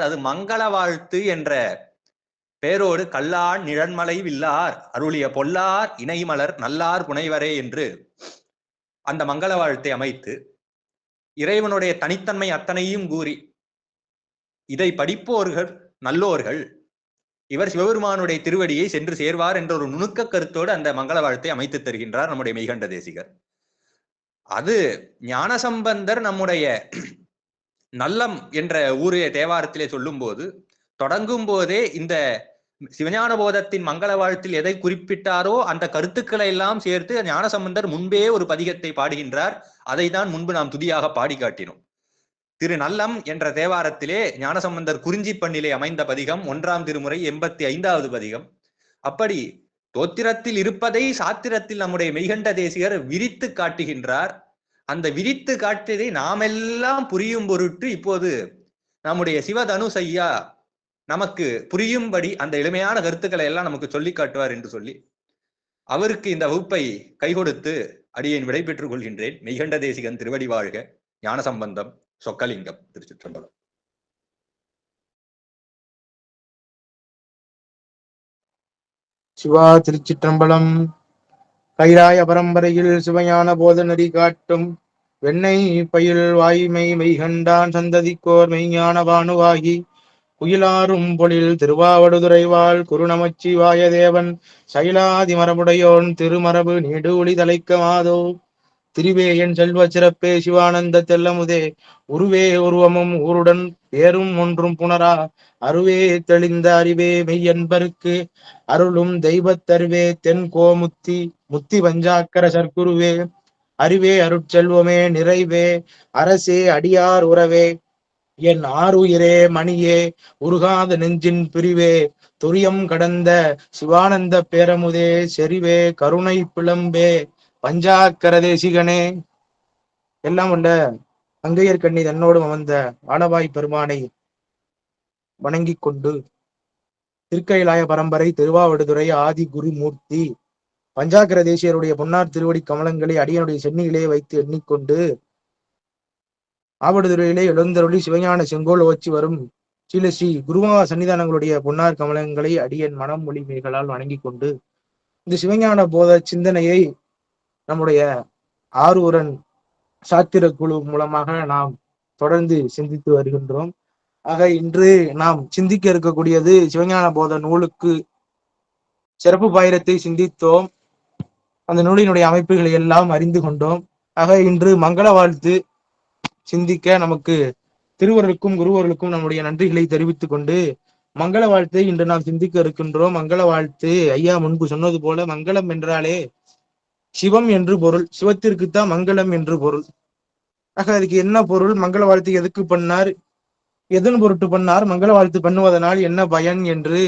அது மங்கள வாழ்த்து என்ற பேரோடு கல்லார் நிழன்மலை வில்லார் அருளிய பொல்லார் இணைமலர் நல்லார் புனைவரே என்று அந்த மங்கள வாழ்த்தை அமைத்து இறைவனுடைய தனித்தன்மை அத்தனையும் கூறி இதை படிப்போர்கள் நல்லோர்கள் இவர் சிவபெருமானுடைய திருவடியை சென்று சேர்வார் என்ற ஒரு நுணுக்க கருத்தோடு அந்த மங்கள வாழ்த்தை அமைத்து தருகின்றார் நம்முடைய மெய்கண்ட தேசிகர். அது ஞானசம்பந்தர் நம்முடைய நல்லம் என்ற ஊரே தேவாரத்திலே சொல்லும் போது தொடங்கும் போதே இந்த சிவஞான போதத்தின் மங்கள வாழ்த்தில் எதை குறிப்பிட்டாரோ அந்த கருத்துக்களை எல்லாம் சேர்த்து ஞானசம்பந்தர் முன்பே ஒரு பதிகத்தை பாடுகின்றார். அதை தான் முன்பு நாம் துதியாக பாடி காட்டினோம். திரு நல்லம் என்ற தேவாரத்திலே ஞானசம்பந்தர் குறிஞ்சி பண்ணிலே அமைந்த பதிகம் ஒன்றாம் திருமுறை எண்பத்தி ஐந்தாவது பதிகம். அப்படி தோத்திரத்தில் இருப்பதை சாத்திரத்தில் நம்முடைய மெய்கண்ட தேசிகர் விரித்து காட்டுகின்றார். அந்த விரித்து காட்டியதை நாமெல்லாம் புரியும் பொருட்டு இப்போது நம்முடைய சிவதனுஷ் ஐயா நமக்கு புரியும்படி அந்த எளிமையான கருத்துக்களை எல்லாம் நமக்கு சொல்லி காட்டுவார் என்று சொல்லி அவருக்கு இந்த வகுப்பை கை கொடுத்து அடியேன் விடைபெற்றுக் கொள்கின்றேன். மெய்கண்ட தேசிகன் திருவடி வாழ்க. ஞானசம்பந்தம் சொக்கலிங்கம் திருச்சிற்றம்பலம். சிவா திருச்சிற்றம்பலம். கைராய பரம்பரையில் சிவஞான போத நெறி காட்டும். வெண்ணெய் பயில் வாய்மை மெய்கண்டான் சந்ததிக்கோர் மெய்ஞான பானுவாகி குயிலாரும் பொழில் திருவாவடுதுறைவாள் குருநமச்சி வாயதேவன் சைலாதி மரபுடையோன் திருமரபு நீடு ஒளி தலைக்க மாதோ. திரிவேயன் செல்வ சிறப்பே சிவானந்த தெல்லமுதே. உருவே உருவமும் ஊருடன் பேரும் ஒன்றும் புணரா. அருவே தெளிந்த அறிவே மெய்யன்பருக்கு. அருளும் தெய்வத்தருவே தென் கோமுத்தி முத்தி பஞ்சாக்கர சர்க்குருவே அறிவே அருட்செல்வமே நிறைவே அரசே அடியார் உறவே. என் ஆறுயிரே மணியே உருகாத நெஞ்சின் பிரிவே. துரியம் கடந்த சிவானந்த பேரமுதே செறிவே கருணை பிளம்பே. பஞ்சாக்கர தேசிகனே. எல்லாம் உள்ள அங்கையர் கண்ணி தன்னோடு அமர்ந்த ஆனவாய் பெருமானை வணங்கிக் கொண்டு திருக்கைலாய பரம்பரை திருவாவடுதுறை ஆதி குருமூர்த்தி மூர்த்தி தேசியருடைய பொன்னார் திருவடி கமலங்களை அடியனுடைய சென்னியிலே வைத்து எண்ணிக்கொண்டு ஆபடுதுறையிலே எழுந்தருளி சிவஞான செங்கோல் ஓச்சி வரும் ஸ்ரீல ஸ்ரீ குருவா சன்னிதானங்களுடைய பொன்னார் கமலங்களை அடியன் மனம் மொழிமைகளால் வணங்கிக் கொண்டு இந்த சிவஞான போத சிந்தனையை நம்முடைய ஆரூரன் சாத்திர குழு மூலமாக நாம் தொடர்ந்து சிந்தித்து வருகின்றோம். ஆக இன்று நாம் சிந்திக்க இருக்கக்கூடியது சிவஞான போத நூலுக்கு சிறப்பு பாயிரத்தை சிந்தித்தோம். அந்த நூலினுடைய அமைப்புகளை எல்லாம் அறிந்து கொண்டோம். ஆக இன்று மங்கள வாழ்த்து சிந்திக்க நமக்கு திருவருளுக்கும் குருவர்களுக்கும் நம்முடைய நன்றிகளை தெரிவித்துக் கொண்டு மங்கள வாழ்த்தை இன்று நாம் சிந்திக்க இருக்கின்றோம். மங்கள வாழ்த்து ஐயா முன்பு சொன்னது போல மங்களம் என்றாலே சிவம் என்று பொருள். சிவத்திற்குத்தான் மங்களம் என்று பொருள். ஆக அதுக்கு என்ன பொருள்? மங்கள வாழ்த்து எதுக்கு பண்ணார்? எதன் பொருட்டு பண்ணார்? மங்கள வாழ்த்து பண்ணுவதனால் என்ன பயன் என்று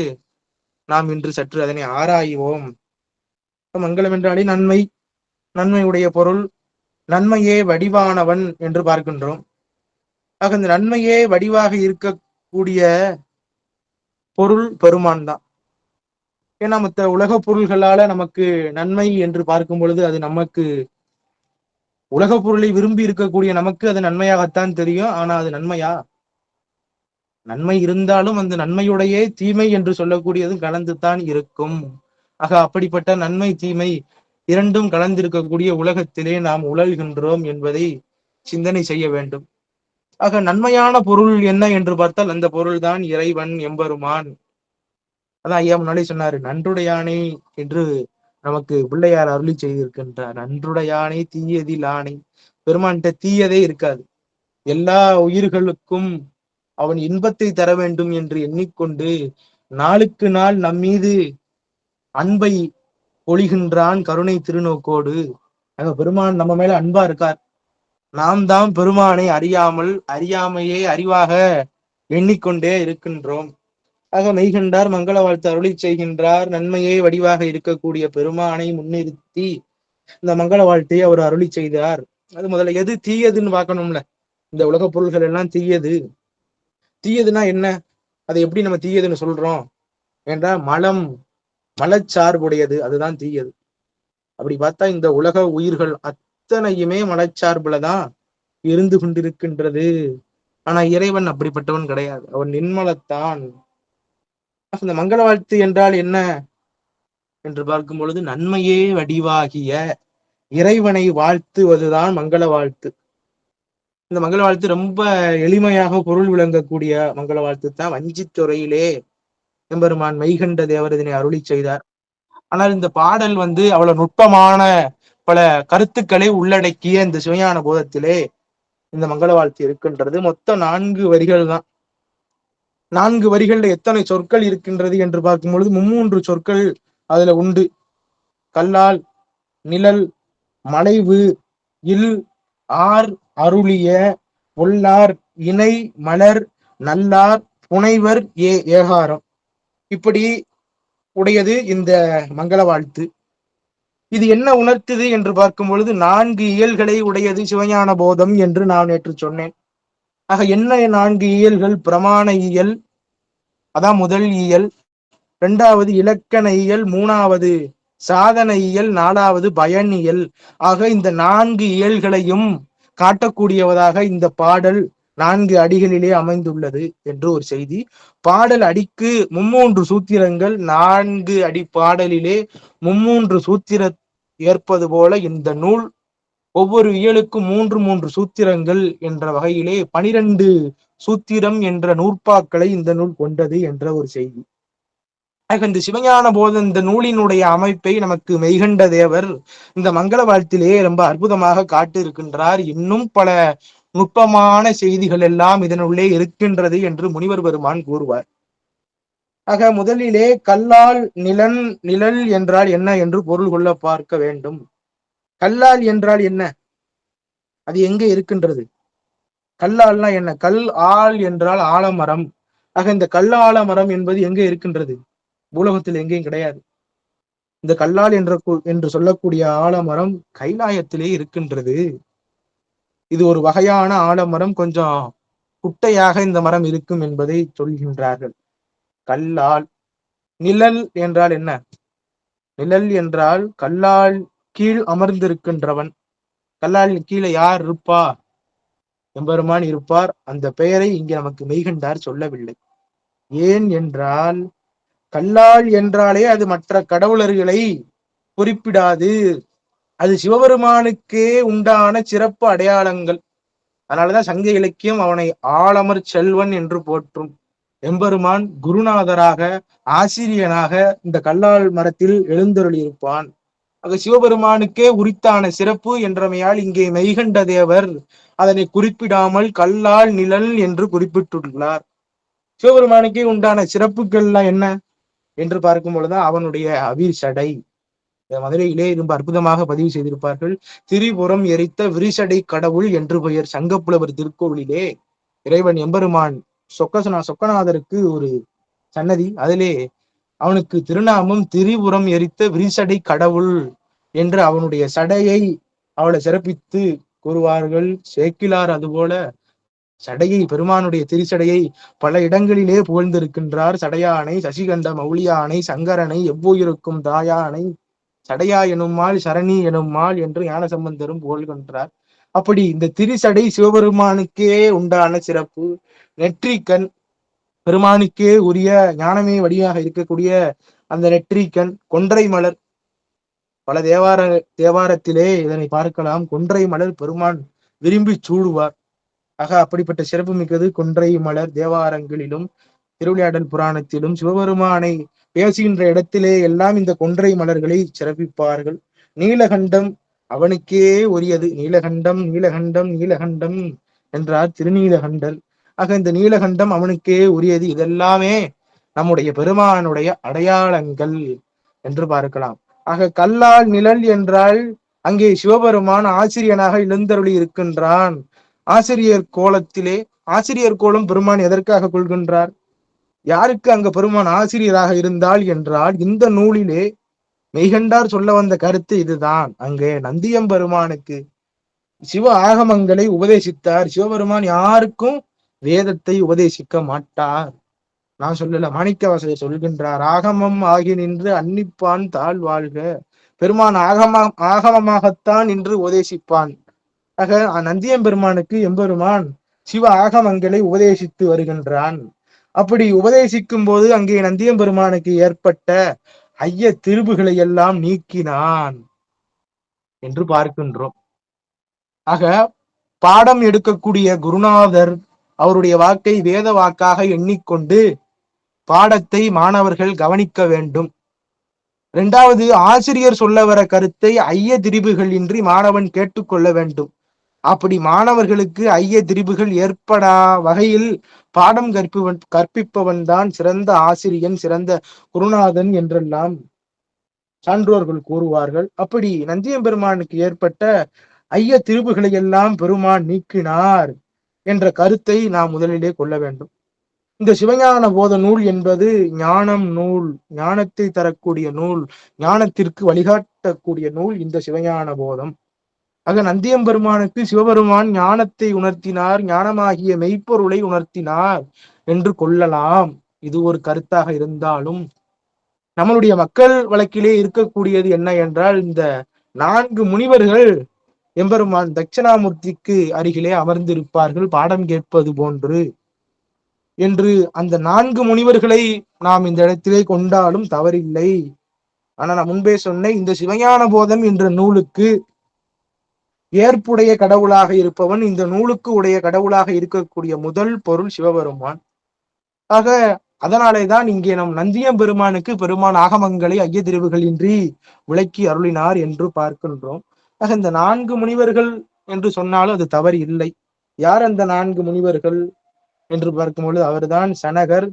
நாம் இன்று சற்று அதனை ஆராய்வோம். மங்களம் என்றாலே நன்மை நன்மையுடைய பொருள் நன்மையே வடிவானவன் என்று பார்க்கின்றோம். ஆக இந்த நன்மையே வடிவாக இருக்கக்கூடிய பொருள் பெருமான் தான் ஏன்னா மத்த உலக பொருள்களால நமக்கு நன்மை என்று பார்க்கும் பொழுது அது நமக்கு உலக பொருளை விரும்பி இருக்கக்கூடிய நமக்கு அது நன்மையாகத்தான் தெரியும். ஆனா அது நன்மையா? நன்மை இருந்தாலும் அந்த நன்மையுடைய தீமை என்று சொல்லக்கூடியதும் கலந்துதான் இருக்கும். ஆக அப்படிப்பட்ட நன்மை தீமை இரண்டும் கலந்திருக்கக்கூடிய உலகத்திலே நாம் உழல்கின்றோம் என்பதை சிந்தனை செய்ய வேண்டும். ஆக நன்மையான பொருள் என்ன என்று பார்த்தால் அந்த பொருள் தான் இறைவன் எம்பெருமான். அதான் ஐயா முன்னாடி சொன்னாரு நன்றுடையானே என்று நமக்கு பிள்ளையார் அருளி செய்திருக்கின்றார். நன்றுடையானை தீயதில் ஆணை. பெருமான்கிட்ட தீயதே இருக்காது. எல்லா உயிர்களுக்கும் அவன் இன்பத்தை தர வேண்டும் என்று எண்ணிக்கொண்டு நாளுக்கு நாள் நம் மீது அன்பை பொழிகின்றான் கருணை திருநோக்கோடு. அங்க பெருமான் நம்ம மேல அன்பா இருக்கார். நாம் தான் பெருமானை அறியாமல் அறியாமையே அறிவாக எண்ணிக்கொண்டே இருக்கின்றோம். ஆக மெய்கின்றார் மங்கள வாழ்த்து அருளி செய்கின்றார். நன்மையே வடிவாக இருக்கக்கூடிய பெருமானை முன்னிறுத்தி இந்த மங்கள வாழ்த்தை அவர் அருளி செய்தார். அது முதல்ல எது தீயதுன்னு பார்க்கணும்ல. இந்த உலக பொருள்கள் எல்லாம் தீயது. தீயதுன்னா என்ன? அதை எப்படி நம்ம தீயதுன்னு சொல்றோம்? ஏன்னா மலம். மலச்சார்புடையது அதுதான் தீயது. அப்படி பார்த்தா இந்த உலக உயிர்கள் அத்தனையுமே மலச்சார்புல தான் இருந்து கொண்டிருக்கின்றது. ஆனா இறைவன் அப்படிப்பட்டவன் கிடையாது. அவன் நின்மலத்தான். இந்த மங்கள வாழ்த்து என்றால் என்ன? என்று பார்க்கும் பொழுது நன்மையே வடிவாகிய இறைவனை வாழ்த்துவதுதான் மங்கள வாழ்த்து. இந்த மங்கள வாழ்த்து ரொம்ப எளிமையாக பொருள் விளங்கக்கூடிய மங்கள வாழ்த்து தான் வஞ்சித்துறையிலே எம்பெருமான் மெய்கண்ட தேவரதனை அருளி செய்தார். ஆனால் இந்த பாடல் வந்து அவ்வளவு நுட்பமான பல கருத்துக்களை உள்ளடக்கிய இந்த சிவஞான போதத்திலே இந்த மங்கள வாழ்த்து இருக்கின்றது. மொத்தம் நான்கு வரிகள் தான் நான்கு வரிகள்ல எத்தனை சொற்கள் இருக்கின்றது என்று பார்க்கும் பொழுது மும்மூன்று சொற்கள் அதுல உண்டு. கல்லால் நிழல் மலைவு இல் ஆர் அருளிய பொல்லார் இணை மலர் நல்லார் புனைவர் ஏ ஏகாரம். இப்படி உடையது இந்த மங்கள வாழ்த்து. இது என்ன உணர்த்துது என்று பார்க்கும் பொழுது நான்கு இயல்களை உடையது சிவஞான போதம் என்று நான் நேற்று சொன்னேன். ஆக என்ன நான்கு இயல்கள்? பிரமாண இயல் அதான் முதல் இயல். இரண்டாவது இலக்கண இயல் மூணாவது சாதன இயல் நாலாவது பயனியல் ஆக இந்த நான்கு இயல்களையும் காட்டக்கூடியவதாக இந்த பாடல் நான்கு அடிகளிலே அமைந்துள்ளது என்று ஒரு செய்தி. பாடல் அடிக்கு மும்மூன்று சூத்திரங்கள் நான்கு அடி பாடலிலே மும்மூன்று சூத்திர ஏற்பது போல இந்த நூல் ஒவ்வொரு இயலுக்கும் மூன்று மூன்று சூத்திரங்கள் என்ற வகையிலே பனிரெண்டு சூத்திரம் என்ற நூற்பாக்களை இந்த நூல் கொண்டது என்ற ஒரு செய்தி. இந்த சிவஞான போத இந்த நூலினுடைய அமைப்பை நமக்கு மெய்கண்ட தேவர் இந்த மங்கள வாழ்த்திலேயே ரொம்ப அற்புதமாக காட்டு இருக்கின்றார் இன்னும் பல நுட்பமான செய்திகள் எல்லாம் இதனுள்ளே இருக்கின்றது என்று முனிவர் பெருமான் கூறுவார். ஆக முதலிலே கல்லால் நிலன் நிழல் என்றால் என்ன என்று பொருள் கொள்ள பார்க்க வேண்டும். கல்லால் என்றால் என்ன? அது எங்கே இருக்கின்றது? கல்லால்னா என்ன? கல் ஆள் என்றால் ஆலமரம். ஆக இந்த கல்லால மரம் என்பது எங்கே இருக்கின்றது? பூலகத்தில் எங்கேயும் கிடையாது. இந்த கல்லால் என்ற என்று சொல்லக்கூடிய ஆலமரம் கைலாயத்திலே இருக்கின்றது. இது ஒரு வகையான ஆலமரம் கொஞ்சம் குட்டையாக இந்த மரம் இருக்கும் என்பதை சொல்கின்றார்கள். கல்லால் நிழல் என்றால் என்ன? நிழல் என்றால் கல்லால் கீழ் அமர்ந்திருக்கின்றவன். கல்லால் கீழே யார் இருப்பா? எம்பெருமான் இருப்பார். அந்த பெயரை இங்கே நமக்கு மெய்கண்டார் சொல்லவில்லை. ஏன் என்றால் கல்லால் என்றாலே அது மற்ற கடவுளர்களை குறிப்பிடாது. அது சிவபெருமானுக்கே உண்டான சிறப்பு அடையாளங்கள். அதனாலதான் சங்க இலக்கியம் அவனை ஆலமர் செல்வன் என்று போற்றும். எம்பெருமான் குருநாதராக ஆசிரியனாக இந்த கல்லால் மரத்தில் எழுந்தருளியிருப்பான். அது ஆக சிவபெருமானுக்கே உரித்தான சிறப்பு என்றமையால் இங்கே மெய்கண்ட தேவர் அதனை குறிப்பிடாமல் கல்லால் நிழல் என்று குறிப்பிட்டுள்ளார். சிவபெருமானுக்கே உண்டான சிறப்புகள்லாம் என்ன? என்று பார்க்கும் பொழுதுதான் அவனுடைய அவிர் சடை மதுரையிலே ரொம்ப அற்புதமாக பதிவு செய்திருப்பார்கள். திரிபுரம் எரித்த விரிசடை கடவுள் என்று பெயர் சங்கப்புலவர் திருக்கோவிலே இறைவன் எம்பெருமான் சொக்கசனா சொக்கநாதருக்கு ஒரு சன்னதி. அதிலே அவனுக்கு திருநாமம் திரிபுரம் எரித்த விரிசடை கடவுள் என்று அவனுடைய சடையை அவளை சிறப்பித்து கூறுவார்கள். சேக்கிலார் அதுபோல சடையை பெருமானுடைய திருச்சடையை பல இடங்களிலே புகழ்ந்திருக்கின்றார். சடையானை சசிகண்ட மௌலியானை சங்கரனை எவ்வுயிருக்கும் தாயானை சடையா எனும்மாள் சரணி எனும்மாள் என்று ஞானசம்பந்தரும் புகழ்கின்றார் அப்படி இந்த திரிசடை சிவபெருமானுக்கே உண்டான சிறப்பு நெற்றிக்கண் பெருமானுக்கே உரிய ஞானமே வழியாக இருக்கக்கூடிய அந்த நெற்றிக்கண் கொன்றை மலர். பல தேவார தேவாரத்திலே இதனை பார்க்கலாம். கொன்றை மலர் பெருமான் விரும்பி சூடுவார். ஆக அப்படிப்பட்ட சிறப்பு மிக்கது கொன்றை மலர் தேவாரங்களிலும் திருவிளையாடல் புராணத்திலும் சிவபெருமானை பேசுகின்ற இடத்திலே எல்லாம் இந்த கொன்றை மலர்களை சிறப்பிப்பார்கள். நீலகண்டம் அவனுக்கே உரியது. நீலகண்டம் நீலகண்டம் நீலகண்டம் என்றார் திருநீலகண்டர். ஆக இந்த நீலகண்டம் அவனுக்கே உரியது. இதெல்லாமே நம்முடைய பெருமானுடைய அடையாளங்கள் என்று பார்க்கலாம். ஆக கல்லால் நிழல் என்றால் அங்கே சிவபெருமான் ஆசிரியனாக எழுந்தருளி இருக்கின்றான். ஆசிரியர் கோலத்திலே ஆசிரியர் கோலம் பெருமான் எதற்காக கொள்கின்றார்? யாருக்கு அங்க பெருமான் ஆசிரியராக இருந்தால் என்றால் இந்த நூலிலே மெய்கண்டார் சொல்ல வந்த கருத்து இதுதான். அங்கே நந்தியம் பெருமானுக்கு சிவ ஆகமங்களை உபதேசித்தார். சிவபெருமான் யாருக்கும் வேதத்தை உபதேசிக்க மாட்டார். நான் சொல்லல மாணிக்க வாசகர் சொல்கின்றார் ஆகமம் ஆகி நின்று அன்னிப்பான் தாழ் வாழ்க. பெருமான் ஆகம ஆகமமாகத்தான் நின்று உபதேசிப்பான். ஆக நந்தியம் பெருமானுக்கு எம்பெருமான் சிவ ஆகமங்களை உபதேசித்து வருகின்றான். அப்படி உபதேசிக்கும் போது அங்கே நந்தியம்பெருமானுக்கு ஏற்பட்ட ஐய திருபுகளை எல்லாம் நீக்கினான் என்று பார்க்கின்றோம். ஆக பாடம் எடுக்கக்கூடிய குருநாதர் அவருடைய வாக்கை வேத வாக்காக எண்ணிக்கொண்டு பாடத்தை மாணவர்கள் கவனிக்க வேண்டும். இரண்டாவது ஆசிரியர் சொல்ல வர கருத்தை ஐய திரிபுகள் இன்றி மாணவன் கேட்டுக்கொள்ள வேண்டும். அப்படி மாணவர்களுக்கு ஐய திரிபுகள் ஏற்படா வகையில் பாடம் கற்பிவன் கற்பிப்பவன் தான் சிறந்த ஆசிரியன் சிறந்த குருநாதன் என்றெல்லாம் சான்றோர்கள் கூறுவார்கள். அப்படி நந்தியம்பெருமானுக்கு ஏற்பட்ட ஐய திருப்புகளை எல்லாம் பெருமான் நீக்கினார் என்ற கருத்தை நாம் முதலிலே கொள்ள வேண்டும். இந்த சிவஞான போத நூல் என்பது ஞானம் நூல் ஞானத்தை தரக்கூடிய நூல் ஞானத்திற்கு வழிகாட்டக்கூடிய நூல் இந்த சிவஞான போதம். ஆக நந்தியம்பெருமானுக்கு சிவபெருமான் ஞானத்தை உணர்த்தினார் ஞானமாகிய மெய்ப்பொருளை உணர்த்தினார் என்று கொள்ளலாம். இது ஒரு கருத்தாக இருந்தாலும் நம்மளுடைய மக்கள் வழக்கிலே இருக்கக்கூடியது என்ன என்றால் இந்த நான்கு முனிவர்கள் எம்பெருமான் தட்சிணாமூர்த்திக்கு அருகிலே அமர்ந்திருப்பார்கள் பாடம் கேட்பது போன்று. என்று அந்த நான்கு முனிவர்களை நாம் இந்த இடத்திலே கொண்டாலும் தவறில்லை. ஆனா நான் முன்பே சொன்னேன் இந்த சிவஞான போதம் என்ற நூலுக்கு ஏற்புடைய கடவுளாக இருப்பவன் இந்த நூலுக்கு உடைய கடவுளாக இருக்கக்கூடிய முதல் பொருள் சிவபெருமான். ஆக அதனாலேதான் இங்கே நம் நந்தியம் பெருமானுக்கு பெருமான் ஆகமங்களை ஐயதிரிவுகளின்றி விளக்கி அருளினார் என்று பார்க்கின்றோம். ஆக இந்த நான்கு முனிவர்கள் என்று சொன்னாலும் அது தவறு இல்லை. யார் அந்த நான்கு முனிவர்கள் என்று பார்க்கும்பொழுது அவர்தான் சனகர்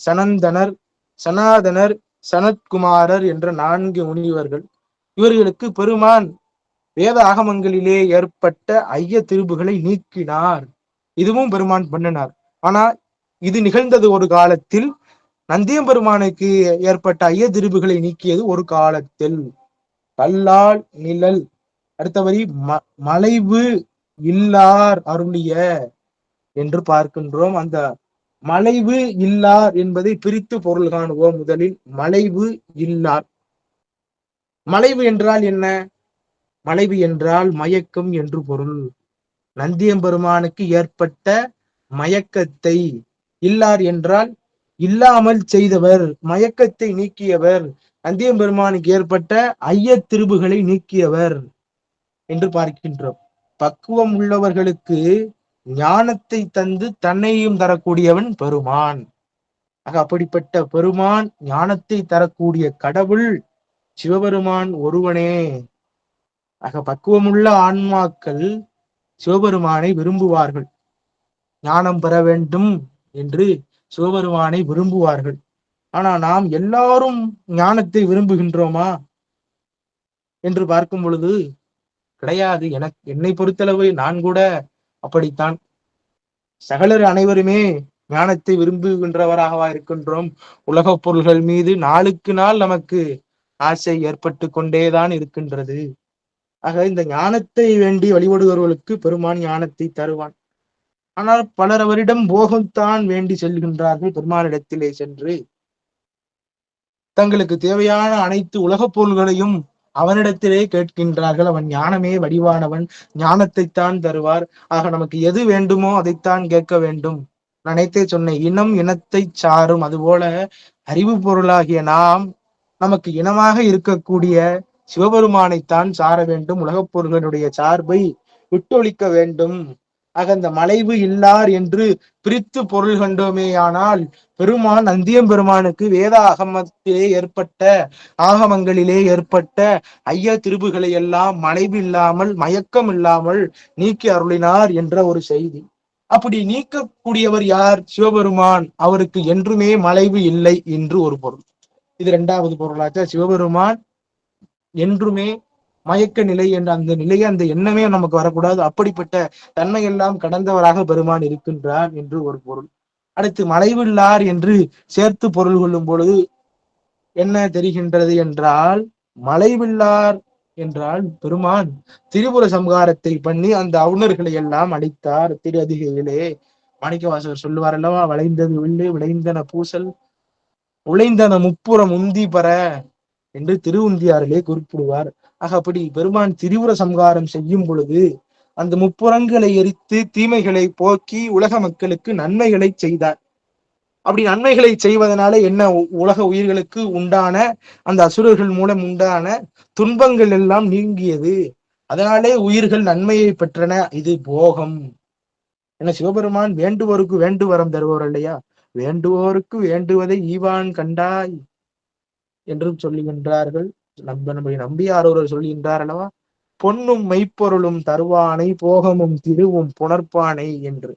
சனந்தனர் சனாதனர் சனத்குமாரர் என்ற நான்கு முனிவர்கள். இவர்களுக்கு பெருமான் வேத ஆகமங்களிலே ஏற்பட்ட ஐய திருப்புகளை நீக்கினார். இதுவும் பெருமான் பண்ணினார். ஆனா இது நிகழ்ந்தது ஒரு காலத்தில் நந்தியம்பெருமானுக்கு ஏற்பட்ட ஐய திருப்புகளை நீக்கியது ஒரு காலத்தில். கல்லால் நிழல். அடுத்தவரி ம மலைவு இல்லார் அருளிய என்று பார்க்கின்றோம். அந்த மலைவு இல்லார் என்பதை பிரித்து பொருள் காணுவோம் முதலில். மலைவு இல்லார். மலைவு என்றால் என்ன? மலைவு என்றால் மயக்கம் என்று பொருள். நந்தியம்பெருமானுக்கு ஏற்பட்ட மயக்கத்தை இல்லார் என்றால் இல்லாமல் செய்தவர் மயக்கத்தை நீக்கியவர். நந்தியம்பெருமானுக்கு ஏற்பட்ட ஐய திருபுகளை நீக்கியவர் என்று பார்க்கின்றோம். பக்குவம் உள்ளவர்களுக்கு ஞானத்தை தந்து தன்னையும் தரக்கூடியவன் பெருமான். ஆக அப்படிப்பட்ட பெருமான் ஞானத்தை தரக்கூடிய கடவுள் சிவபெருமான் ஒருவனே. ஆக பக்குவமுள்ள ஆன்மாக்கள் சிவபெருமானை விரும்புவார்கள். ஞானம் பெற வேண்டும் என்று சிவபெருமானை விரும்புவார்கள். ஆனா நாம் எல்லாரும் ஞானத்தை விரும்புகின்றோமா? என்று பார்க்கும் பொழுது கிடையாது. எனக்கு என்னை பொறுத்தளவு நான் கூட அப்படித்தான். சகலர் அனைவருமே ஞானத்தை விரும்புகின்றவராகவா இருக்கின்றோம். உலகப் பொருள்கள் மீது நாளுக்கு நாள் நமக்கு ஆசை ஏற்பட்டு கொண்டேதான் இருக்கின்றது. ஆக இந்த ஞானத்தை வேண்டி வழிபடுபவர்களுக்கு பெருமான் ஞானத்தை தருவான். ஆனால் பலர் அவரிடம் போகம்தான் வேண்டி செல்கின்றார்கள் பெருமானிடத்திலே சென்று. தங்களுக்கு தேவையான அனைத்து உலகப் பொருள்களையும் அவனிடத்திலே கேட்கின்றார்கள். அவன் ஞானமே வடிவானவன் ஞானத்தைத்தான் தருவார். ஆக நமக்கு எது வேண்டுமோ அதைத்தான் கேட்க வேண்டும். நினைத்தே சொன்னேன் இனம் இனத்தை சாரும். அதுபோல அறிவு பொருளாகிய நாம் நமக்கு இனமாக இருக்கக்கூடிய சிவபெருமானைத்தான் சார வேண்டும் உலகப் பொருள்களுடைய சார்பை விட்டொழிக்க வேண்டும். ஆக அந்த மலைவு இல்லார் என்று பிரித்து பொருள் கண்டோமேயானால் பெருமான் அந்தியம் பெருமானுக்கு வேத ஆகமத்திலே ஏற்பட்ட ஆகமங்களிலே ஏற்பட்ட ஐய திருபுகளை எல்லாம் மலைவு இல்லாமல் மயக்கம் இல்லாமல் நீக்கி அருளினார் என்ற ஒரு செய்தி. அப்படி நீக்கக்கூடியவர் யார்? சிவபெருமான். அவருக்கு என்றுமே மலைவு இல்லை என்று ஒரு பொருள். இது இரண்டாவது பொருளாச்சா? சிவபெருமான் என்றுமே மயக்க நிலை என்ற அந்த நிலையை அந்த எண்ணமே நமக்கு வரக்கூடாது. அப்படிப்பட்ட தன்மையெல்லாம் கடந்தவராக பெருமான் இருக்கின்றார் என்று ஒரு பொருள். அடுத்து மலைவில்லார் என்று சேர்த்து பொருள் கொள்ளும் பொழுது என்ன தெரிகின்றது என்றால் மலைவில்லார் என்றால் பெருமான் திரிபுர சம்ஹாரத்தை பண்ணி அந்த அவுணர்களை எல்லாம் அடித்தார் திரு அதிகையிலே மாணிக்கவாசகர் சொல்லுவார் அல்லவா வளைந்தது வில்லு விளைந்தன பூசல் உழைந்தன முப்புறம் உந்தி பெற என்று திருவுந்தியாரிலே குறிப்பிடுவார். ஆக அப்படி பெருமான் திரிபுர சம்ஹாரம் செய்யும் பொழுது அந்த முப்புறங்களை எரித்து தீமைகளை போக்கி உலக மக்களுக்கு நன்மைகளை செய்தார். அப்படி நன்மைகளை செய்வதனால என்ன உ- உலக உயிர்களுக்கு உண்டான அந்த அசுரர்கள் மூலம் உண்டான துன்பங்கள் எல்லாம் நீங்கியது. அதனாலே உயிர்கள் நன்மையை பெற்றன. இது போகம். என சிவபெருமான் வேண்டுவோருக்கு வேண்டுவரம் தருவோர் இல்லையா வேண்டுவோருக்கு வேண்டுவதை ஈவான் கண்டாய். என்றும் சொல்லுகின்றார்கள். நம்ப நம்முடைய நம்பியார் ஒருவர் சொல்லுகின்றார் அல்லவா? பொன்னும் மெய்ப்பொருளும் தருவானை போகமும் திருவும் புணர்ப்பானை என்று.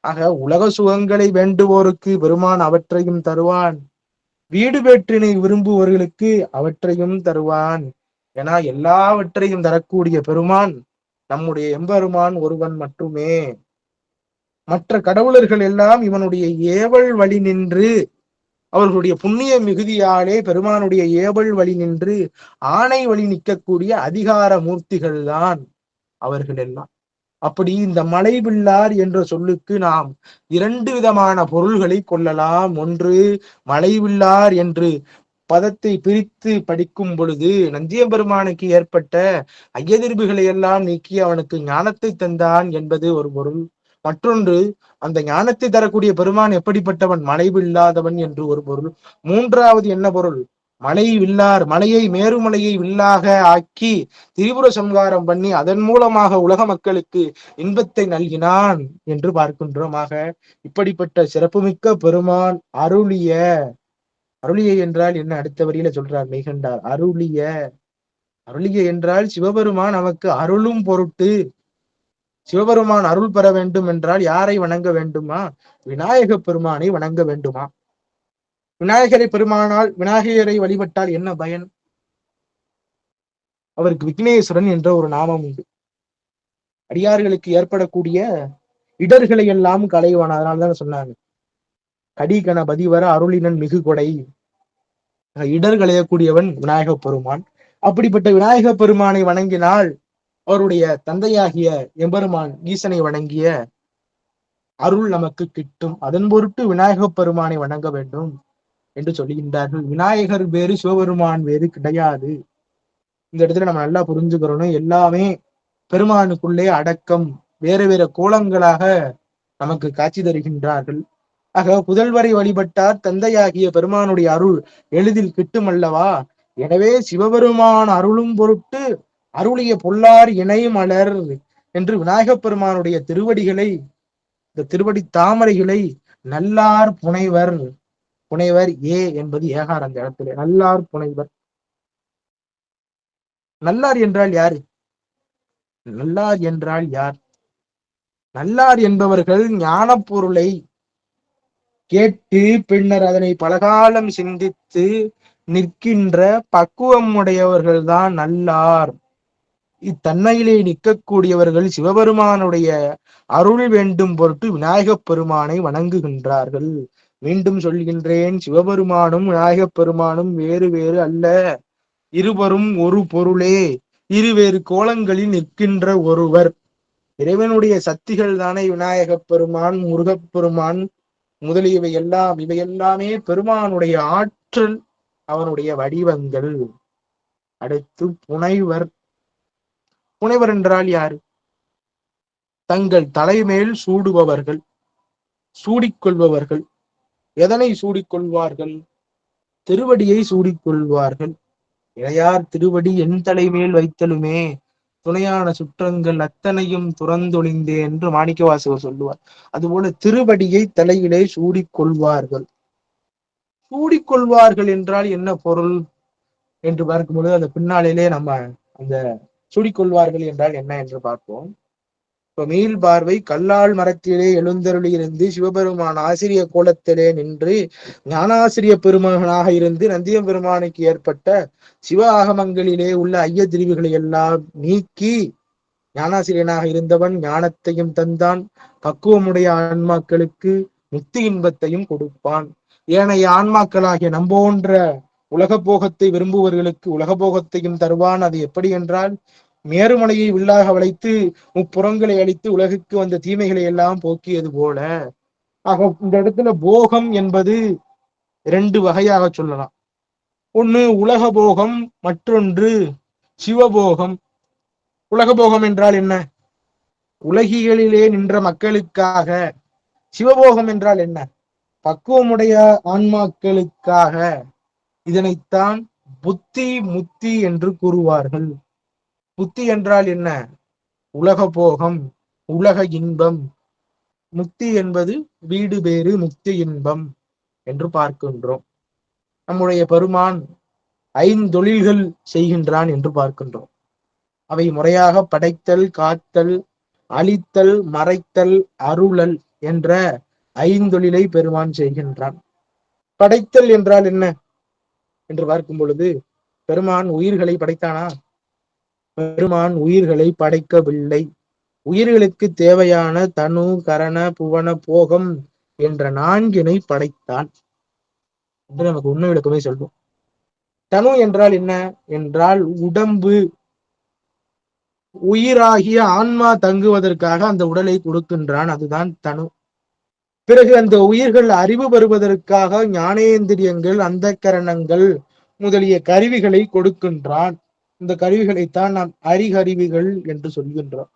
ஆக உலக சுகங்களை வேண்டுவோருக்கு பெருமான் அவற்றையும் தருவான். வீடு வேற்றினை விரும்புவர்களுக்கு அவற்றையும் தருவான். ஏன்னா எல்லாவற்றையும் தரக்கூடிய பெருமான் நம்முடைய எம்பெருமான் ஒருவன் மட்டுமே. மற்ற கடவுளர்கள் எல்லாம் இவனுடைய ஏவல் வழி நின்று அவர்களுடைய புண்ணிய மிகுதியாலே பெருமானுடைய ஏவல் வழி நின்று ஆணை வழி நிற்கக்கூடிய அதிகார மூர்த்திகள் தான் அவர்கள் எல்லாம். அப்படி இந்த மலைவில்லார் என்ற சொல்லுக்கு நாம் இரண்டு விதமான பொருள்களை கொள்ளலாம். ஒன்று மலைவில்லார் என்று பதத்தை பிரித்து படிக்கும் பொழுது நஞ்சியபெருமானுக்கு ஏற்பட்ட ஐயதிர்வுகளை எல்லாம் நீக்கி அவனுக்கு ஞானத்தை தந்தான் என்பது ஒரு பொருள். மற்றொன்று அந்த ஞானத்தை தரக்கூடிய பெருமான் எப்படிப்பட்டவன்? மலைவில்லாதவன் என்று ஒரு பொருள். மூன்றாவது என்ன பொருள்? மலை வில்லார் மலையை மேருமலையை வில்லாக ஆக்கி திரிபுர சம்ஹாரம் பண்ணி அதன் மூலமாக உலக மக்களுக்கு இன்பத்தை நல்கினான் என்று பார்க்கின்றோமாக. இப்படிப்பட்ட சிறப்புமிக்க பெருமான் அருளிய அருளிய என்றால் என்ன? அடுத்த வரியில சொல்றார் மெய்கண்டார். அருளிய அருளிய என்றால் சிவபெருமான் நமக்கு அருளும் பொருட்டு சிவபெருமான் அருள் பெற வேண்டும் என்றால் யாரை வணங்க வேண்டுமா? விநாயக பெருமானை வணங்க வேண்டுமா? விநாயகரை பெருமானால் விநாயகரை வழிபட்டால் என்ன பயன்? அவருக்கு விக்னேஸ்வரன் என்ற ஒரு நாமம் உண்டு. அடியார்களுக்கு ஏற்படக்கூடிய இடர்களை எல்லாம் களைவான். அதனாலதான் சொன்னாங்க. கடி கணபதி வர அருளினன் மிகு கொடை. இடர் களையக்கூடியவன் விநாயக பெருமான். அப்படிப்பட்ட விநாயக பெருமானை வணங்கினால் அவருடைய தந்தையாகிய எம்பெருமான் ஈசனை வணங்கிய அருள் நமக்கு கிட்டும். அதன் பொருட்டு விநாயக பெருமானை வணங்க வேண்டும் என்று சொல்லுகின்றார்கள் விநாயகர் வேறு சிவபெருமான் வேறு கிடையாது. இந்த இடத்துல நம்ம நல்லா புரிஞ்சுக்கிறோம் எல்லாமே பெருமானுக்குள்ளே அடக்கம். வேறு வேறு கோலங்களாக நமக்கு காட்சி தருகின்றார்கள். ஆக புதல்வரை வழிபட்டார் தந்தையாகிய பெருமானுடைய அருள் எளிதில் கிட்டும் அல்லவா எனவே சிவபெருமான் அருளும் பொருட்டு அருளிய பொல்லார் இணை மலர் என்று விநாயகப் பெருமானுடைய திருவடிகளை இந்த திருவடி தாமரைகளை நல்லார் புனைவர். புனைவர் ஏ என்பது ஏகார் அந்த இடத்துல. நல்லார் புனைவர். நல்லார் என்றால் யாரு? நல்லார் என்றால் யார்? நல்லார் என்பவர்கள் ஞான பொருளை கேட்டு பின்னர் அதனை பலகாலம் சிந்தித்து நிற்கின்ற பக்குவம் உடையவர்கள்தான் நல்லார். இத்தன்மையிலே நிற்கக்கூடியவர்கள் சிவபெருமானுடைய அருள் வேண்டும் பொருட்டு விநாயகப் பெருமானை வணங்குகின்றார்கள். மீண்டும் சொல்கின்றேன் சிவபெருமானும் விநாயகப் பெருமானும் வேறு வேறு அல்ல. இருவரும் ஒரு பொருளே இருவேறு கோலங்களில் நிற்கின்ற ஒருவர். இறைவனுடைய சக்திகள் தானே விநாயகப் பெருமான் முருகப் பெருமான் முதலியவை எல்லாம் இவை எல்லாமே பெருமானுடைய ஆற்றல் அவனுடைய வடிவங்கள். அடுத்து புனைவர். புனைவர் என்றால் யாரு? தங்கள் தலைமேல் சூடுபவர்கள் சூடிக்கொள்பவர்கள். எதனை சூடிக்கொள்வார்கள்? திருவடியை சூடிக்கொள்வார்கள். இளையார் திருவடி என் தலைமேல் வைத்தலுமே. துணையான சுற்றங்கள் அத்தனையும் துறந்தொழிந்தே என்று மாணிக்கவாசகர் சொல்லுவார். அதுபோல திருவடியை தலையிலே சூடிக்கொள்வார்கள். சூடிக்கொள்வார்கள் என்றால் என்ன பொருள்? என்று பார்க்கும்பொழுது அந்த பின்னாளிலே நம்ம அந்த சூடிக்கொள்வார்கள் என்றால் என்ன என்று பார்ப்போம். இப்ப மீள் பார்வை கல்லால் மரத்திலே எழுந்தருளி இருந்து சிவபெருமான் ஆசிரிய கோலத்திலே நின்று ஞானாசிரிய பெருமகனாக இருந்து நந்தியம் பெருமானுக்கு ஏற்பட்ட சிவ ஆகமங்களிலே உள்ள ஐய திரிவுகளை எல்லாம் நீக்கி ஞானாசிரியனாக இருந்தவன் ஞானத்தையும் தந்தான். பக்குவமுடைய ஆன்மாக்களுக்கு முக்தி இன்பத்தையும் கொடுப்பான். ஏனைய ஆன்மாக்களாகிய நம்போன்ற உலக போகத்தை விரும்புவர்களுக்கு உலக போகத்தையும் தருவான். அது எப்படி என்றால் மேருமலையை வில்லாக வளைத்து முப்புறங்களை அழித்து உலகுக்கு வந்த தீமைகளை எல்லாம் போக்கியது போல ஆக இந்த இடத்துல போகம் என்பது ரெண்டு வகையாக சொல்லலாம். ஒன்று உலக போகம் மற்றொன்று சிவபோகம். உலக போகம் என்றால் என்ன? உலகிகளிலே நின்ற மக்களுக்காக. சிவபோகம் என்றால் என்ன? பக்குவமுடைய ஆன்மாக்களுக்காக. இதனைத்தான் புத்தி முத்தி என்று கூறுவார்கள். புத்தி என்றால் என்ன? உலக போகம் உலக இன்பம். முக்தி என்பது வீடு பேறு முக்தி இன்பம் என்று பார்க்கின்றோம். நம்முடைய பெருமான் ஐந்தொழில்கள் செய்கின்றான் என்று பார்க்கின்றோம். அவை முறையாக படைத்தல் காத்தல் அழித்தல் மறைத்தல் அருளல் என்ற ஐந்தொழிலை பெருமான் செய்கின்றான். படைத்தல் என்றால் என்ன? என்று பார்க்கும் பொழுது பெருமான் உயிர்களை படைத்தானா? பெருமான் உயிர்களை படைக்கவில்லை. உயிர்களுக்கு தேவையான தனு கரண புவன போகம் என்ற நான்கினை படைத்தான். என்று நமக்கு உண்மை விளக்கமே சொல்வோம் தனு என்றால் என்ன? என்றால் உடம்பு. உயிராகிய ஆன்மா தங்குவதற்காக அந்த உடலை கொடுக்கின்றான். அதுதான் தனு. பிறகு அந்த உயிர்கள் அறிவு பெறுவதற்காக ஞானேந்திரியங்கள் அந்த கரணங்கள் முதலிய கருவிகளை கொடுக்கின்றான். இந்த கருவிகளைத்தான் நாம் அறிகருவிகள் என்று சொல்கின்றோம்.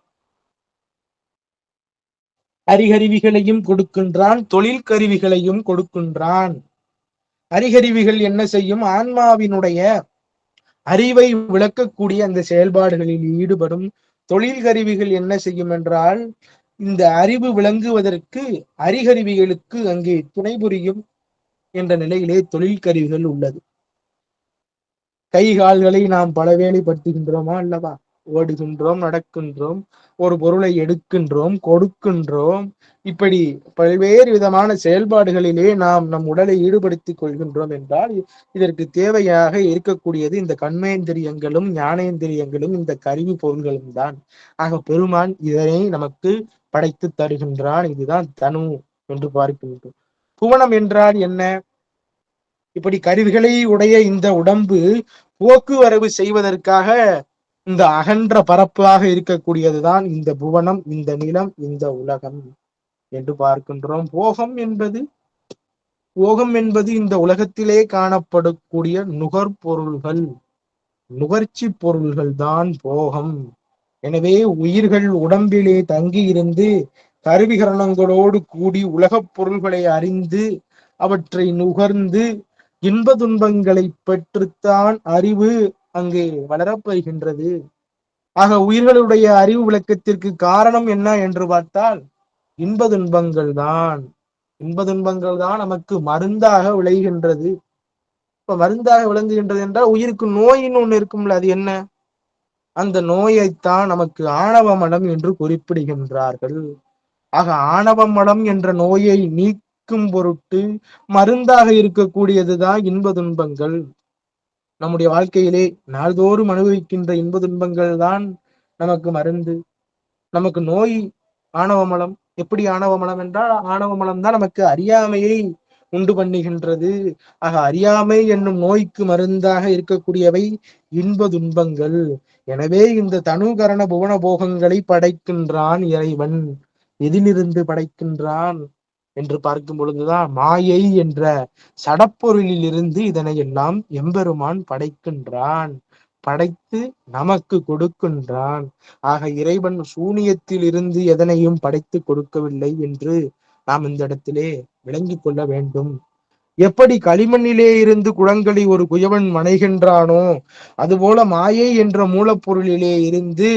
அறிகருவிகளையும் கொடுக்கின்றான் தொழில் கருவிகளையும் கொடுக்கின்றான். அறிகருவிகள் என்ன செய்யும்? ஆன்மாவினுடைய அறிவை விளக்கக்கூடிய அந்த செயல்பாடுகளில் ஈடுபடும். தொழில் கருவிகள் என்ன செய்யும் என்றால் இந்த அறிவு விளங்குவதற்கு அறிகருவிகளுக்கு அங்கே துணை புரியும் என்ற நிலையிலே தொழில் கருவிகள் உள்ளது. கை கால்களை நாம் பலவேலைப்படுத்துகின்றோமா அல்லவா? ஓடுகின்றோம் நடக்கின்றோம் ஒரு பொருளை எடுக்கின்றோம் கொடுக்கின்றோம். இப்படி பல்வேறு விதமான செயல்பாடுகளிலே நாம் நம் உடலை ஈடுபடுத்திக் கொள்கின்றோம் என்றால் இதற்கு தேவையாக இருக்கக்கூடியது இந்த கண்மேந்திரியங்களும் ஞானேந்திரியங்களும் இந்த கருவி பொருள்களும் தான். ஆக பெருமான் இதனை நமக்கு படைத்து தருகின்றான். இதுதான் தனு என்று பார்க்கின்றோம். புவனம் என்றால் என்ன? இப்படி கருவிகளை உடைய இந்த உடம்பு போக்குவரவு செய்வதற்காக இந்த அகன்ற பரப்பாக இருக்கக்கூடியதுதான் இந்த புவனம் இந்த நிலம் இந்த உலகம் என்று பார்க்கின்றோம். போகம் என்பது போகம் என்பது இந்த உலகத்திலே காணப்படக்கூடிய நுகர்பொருள்கள் நுகர்ச்சி பொருள்கள் தான் போகம். எனவே உயிர்கள் உடம்பிலே தங்கி இருந்து கருவிகரணங்களோடு கூடி உலகப் பொருள்களை அறிந்து அவற்றை நுகர்ந்து இன்ப துன்பங்களை பெற்றுத்தான் அறிவு அங்கே வளரப்பெறுகின்றது ஆக உயிர்களுடைய அறிவு விளக்கத்திற்கு காரணம் என்ன என்று பார்த்தால் இன்ப துன்பங்கள் தான். இன்ப துன்பங்கள் தான் நமக்கு மருந்தாக விளைகின்றது. இப்ப மருந்தாக விளங்குகின்றது என்றால் உயிருக்கு நோயின்னு ஒண்ணு இருக்கும்ல அது என்ன? அந்த நோயைத்தான் நமக்கு ஆணவ மடம் என்று குறிப்பிடுகின்றார்கள். ஆக ஆணவ மடம் என்ற நோயை நீக்கும் பொருட்டு மருந்தாக இருக்கக்கூடியதுதான் இன்ப துன்பங்கள். நம்முடைய வாழ்க்கையிலே நாள்தோறும் அனுபவிக்கின்ற இன்ப துன்பங்கள் தான் நமக்கு மருந்து. நமக்கு நோய் ஆணவ மலம். எப்படி ஆணவ மலம் என்றால் ஆணவ மலம் தான் நமக்கு அறியாமையை உண்டு பண்ணுகின்றது. ஆக அறியாமை என்னும் நோய்க்கு மருந்தாக இருக்கக்கூடியவை இன்ப துன்பங்கள். எனவே இந்த தனுகரண புவன போகங்களை படைக்கின்றான் இறைவன். எதிலிருந்து படைக்கின்றான்? என்று பார்க்கும் பொழுதுதான் மாயை என்ற சடப்பொருளில் இருந்து இதனை எல்லாம் எம்பெருமான் படைக்கின்றான். படைத்து நமக்கு கொடுக்கின்றான். ஆக இறைவன் சூனியத்தில் இருந்து எதனையும் படைத்து கொடுக்கவில்லை என்று நாம் இந்த இடத்திலே விளங்கிக் கொள்ள வேண்டும். எப்படி களிமண்ணிலே இருந்து குளங்களை ஒரு குயவன் மனைகின்றானோ அதுபோல மாயை என்ற மூலப்பொருளிலே இருந்து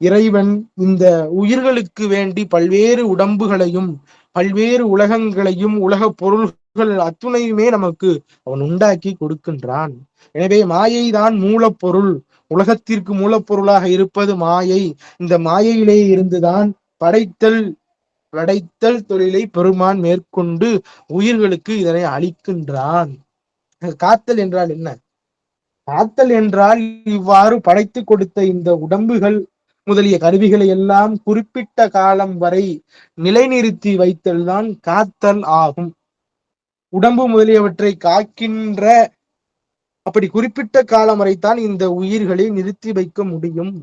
இறைவன் இந்த உயிர்களுக்கு வேண்டி பல்வேறு உடம்புகளையும் பல்வேறு உலகங்களையும் உலக பொருள்கள் அத்துணையுமே நமக்கு அவன் உண்டாக்கி கொடுக்கின்றான். எனவே மாயை தான் மூலப்பொருள். உலகத்திற்கு மூலப்பொருளாக இருப்பது மாயை. இந்த மாயையிலே இருந்துதான் படைத்தல் படைத்தல் தொழிலை பெருமான் மேற்கொண்டு உயிர்களுக்கு இதனை அளிக்கின்றான். காத்தல் என்றால் என்ன? காத்தல் என்றால் இவ்வாறு படைத்து கொடுத்த இந்த உடம்புகள் முதலிய கருவிகளை எல்லாம் குறிப்பிட்ட காலம் வரை நிலைநிறுத்தி வைத்தல் தான் காத்தல் ஆகும். உடம்பு முதலியவற்றை காக்கின்ற அப்படி குறிப்பிட்ட காலம் வரைத்தான் இந்த உயிர்களை நிறுத்தி வைக்க முடியும்.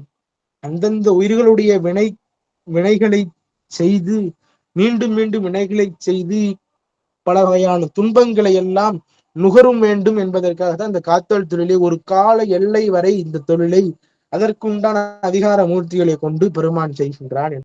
அந்தந்த உயிர்களுடைய வினை வினைகளை செய்து மீண்டும் மீண்டும் வினைகளை செய்து பல வகையான துன்பங்களை எல்லாம் நுகரும் வேண்டும் என்பதற்காக தான் இந்த காத்தல் தொழிலை ஒரு கால எல்லை வரை இந்த தொழிலை அதற்குண்டான அதிகார மூர்த்திகளை கொண்டு பெருமான் செய்கின்றான்